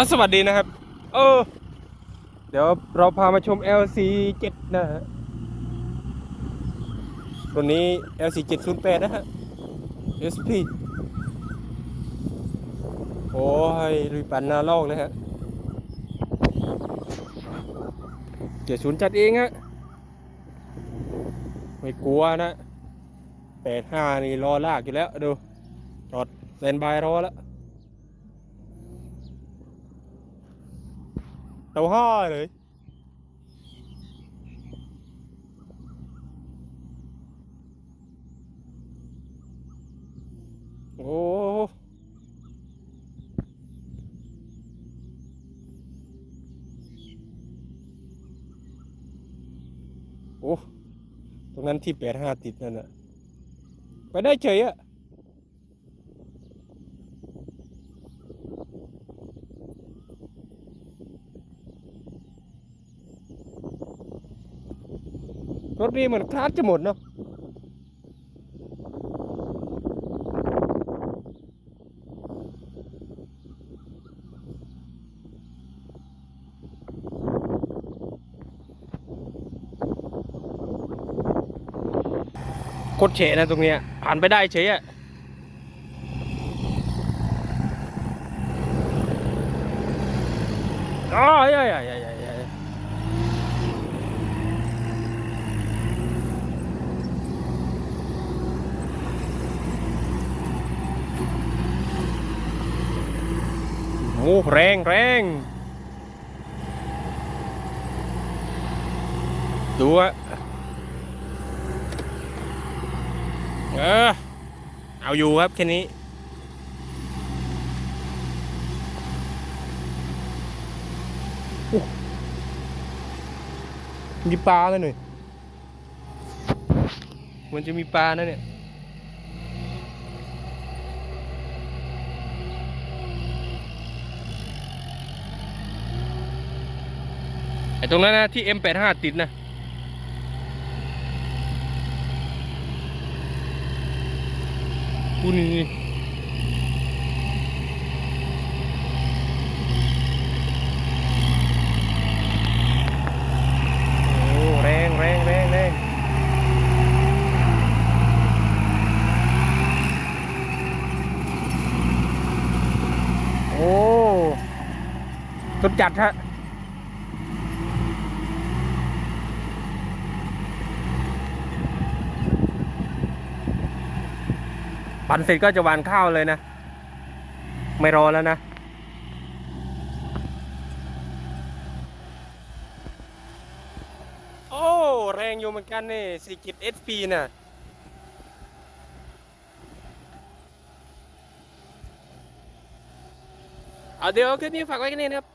อะสวัสดีนะครับ เออ เดี๋ยวเราพามาชม LC 7นะฮะตัวนี้ LC 708นะฮะ SP โอ้ยลุยปันนาลอกเลยฮะเกียร์ศูนย์จัดเองฮะ ไม่กลัวนะ85นี่รอลากอยู่แล้ว ดู จอดแซนบายรอแล้ว เตาห้าเลยโอ้โอ้ตรงนั้นที่แปดห้าติดนั่นน่ะไปได้เฉยอะ รถนี้เหมือนคลาสจะหมดเนาะโคตรเฉะนะตรงเนี้ยผ่านไปได้เฉยอะอ๋อเอ้ยเอ้ยเอ้ยเอ้ยเอ้ย โอ้แรงแรงดูอะเออเอาอยู่ครับแค่นี้มีปลาเลยหน่อยมันจะมีปลานะเนี่ย ไอ้ตรงนั้นนะที่ M85 ติดนะกูนี่นี่โอ้แรงแรงแรงแรงโอ้สุดจัดฮะ ปั่นเสร็จก็จะหวานข้าวเลยนะ ไม่รอแล้วนะโอ้แรงอยู่เหมือนกันนี่สีกิจเอสพีน่ะเอาเดี๋ยวคลิปนี้ฝากไว้แค่นี้นะครับ